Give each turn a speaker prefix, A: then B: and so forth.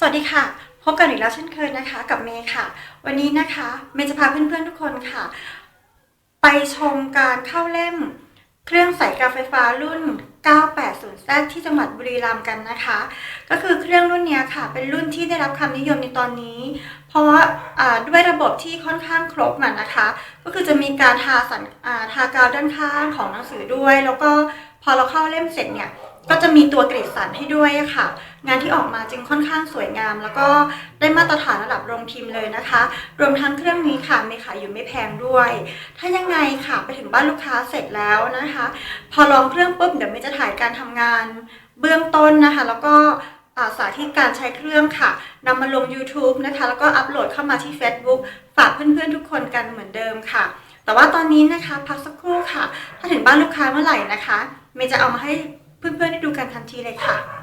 A: สวัสดีค่ะ พบกันอีกแล้วเช่นเคยนะคะกับเมย์ค่ะ วันนี้นะคะเมย์จะพาเพื่อนๆทุกคนค่ะ ไปชมการเข้าเล่ม เครื่องใส่กาไฟฟ้ารุ่น 980Z ที่จังหวัดบุรีรัมย์กันนะคะ ก็คือเครื่องรุ่นนี้ค่ะ เป็นรุ่นที่ได้รับความนิยมในตอนนี้ เพราะว่าด้วยระบบที่ค่อนข้างครบมันนะคะ ก็คือจะมีการทาสันทากาวด้านข้างของหนังสือด้วย แล้วก็พอเราเข้าเล่มเสร็จเนี่ย ก็จะมีตัวกรีดสันให้ด้วยค่ะ งานที่ออกมาจึงค่อนข้างสวยงาม แล้วก็ได้มาตรฐานระดับโรงพิมพ์เลยนะคะ รวมทั้งเครื่องนี้ค่ะมีขายอยู่ไม่แพงด้วย ถ้ายังไงค่ะไปถึงบ้านลูกค้าเสร็จแล้วนะคะ พอลองเครื่องปุ๊บเดี๋ยวไม่จะถ่ายการทำงานเบื้องต้นนะคะ แล้วก็าสาธิตการใช้เครื่องค่ะนำมาลง YouTube นะคะ แล้วก็อัปโหลดเข้ามาที่ Facebook ฝากเพื่อนๆทุกคนกันเหมือนเดิมค่ะ แต่ว่าตอนนี้นะคะพักสักครู่ค่ะ ถ้าถึงบ้านลูกค้าเมื่อไหร่นะคะเมย์จะเอามาให้ เพื่อนๆได้ดูกันทันทีเลยค่ะ